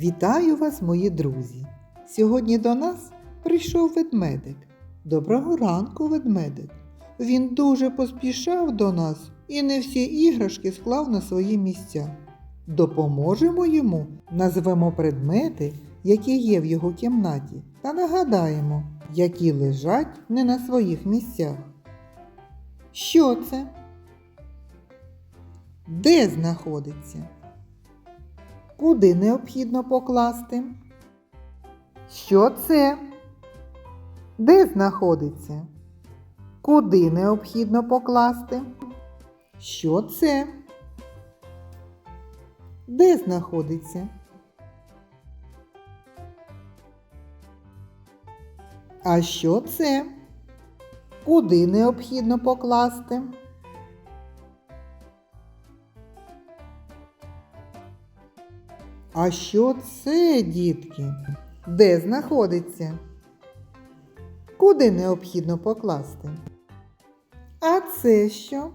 Вітаю вас, мої друзі! Сьогодні до нас прийшов ведмедик. Доброго ранку, ведмедик. Він дуже поспішав до нас і не всі іграшки склав на свої місця. Допоможемо йому, назвемо предмети, які є в його кімнаті, та нагадаємо, які лежать не на своїх місцях. Що це? Де знаходиться? Куди необхідно покласти? Що це? Де знаходиться? Куди необхідно покласти? Що це? Де знаходиться? А що це? Куди необхідно покласти? А що це, дітки? Де знаходиться? Куди необхідно покласти? А це що?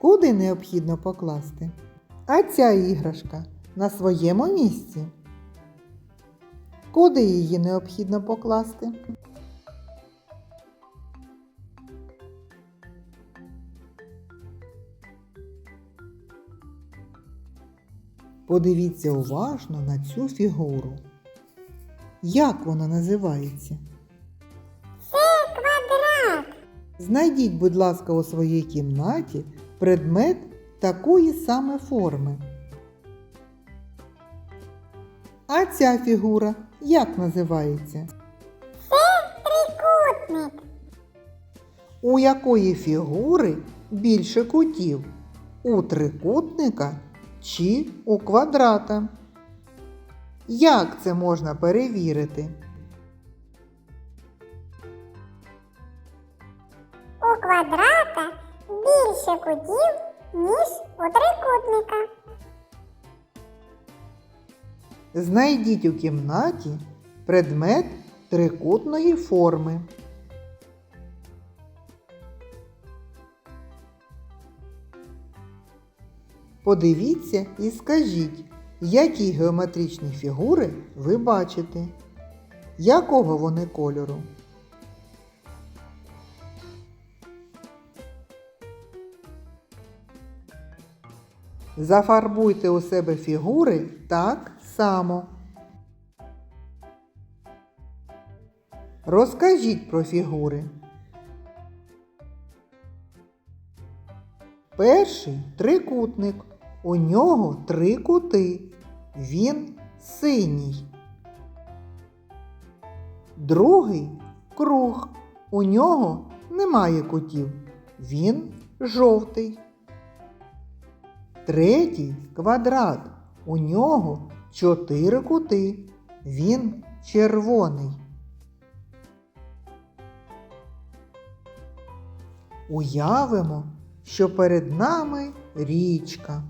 Куди необхідно покласти? А ця іграшка на своєму місці? Куди її необхідно покласти? Подивіться уважно на цю фігуру. Як вона називається? Це квадрат. Знайдіть, будь ласка, у своїй кімнаті предмет такої саме форми. А ця фігура як називається? Трикутник. У якої фігури більше кутів? У трикутника чи у квадрата? Як це можна перевірити? У квадрата більше кутів, ніж у трикутника. Знайдіть у кімнаті предмет трикутної форми. Подивіться і скажіть, які геометричні фігури ви бачите. Якого вони кольору? Зафарбуйте у себе фігури так само. Розкажіть про фігури. Перший трикутник. У нього три кути. Він синій. Другий круг. У нього немає кутів. Він жовтий. Третій квадрат. У нього чотири кути. Він червоний. Уявимо, що перед нами річка.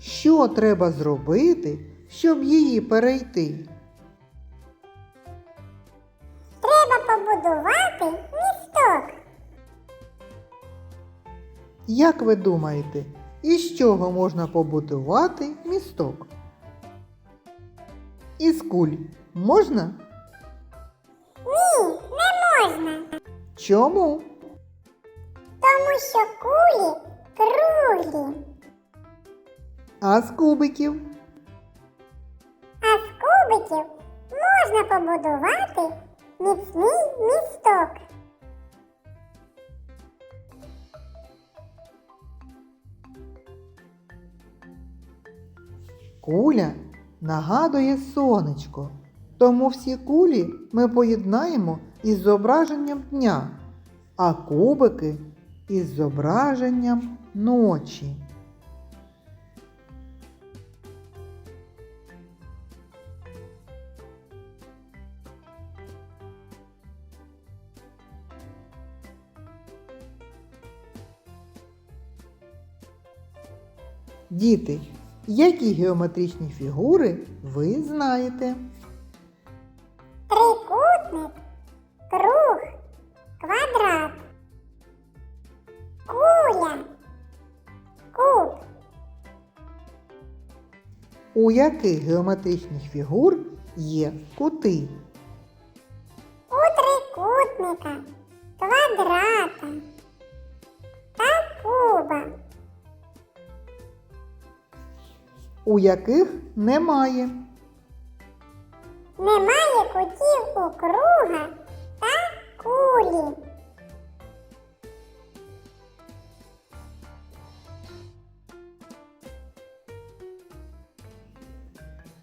Що треба зробити, щоб її перейти? Треба побудувати місток. Як ви думаєте, із чого можна побудувати місток? Із куль можна? Ні, не можна. Чому? Тому що кулі круглі, А з кубиків? а з кубиків можна побудувати міцний місток. Куля нагадує сонечко, тому всі кулі ми поєднаємо із зображенням дня, а кубики із зображенням ночі. Діти, які геометричні фігури ви знаєте? У яких геометричних фігур є кути? У трикутника, квадрата та куба. У яких немає? Немає кутів у круга та кулі.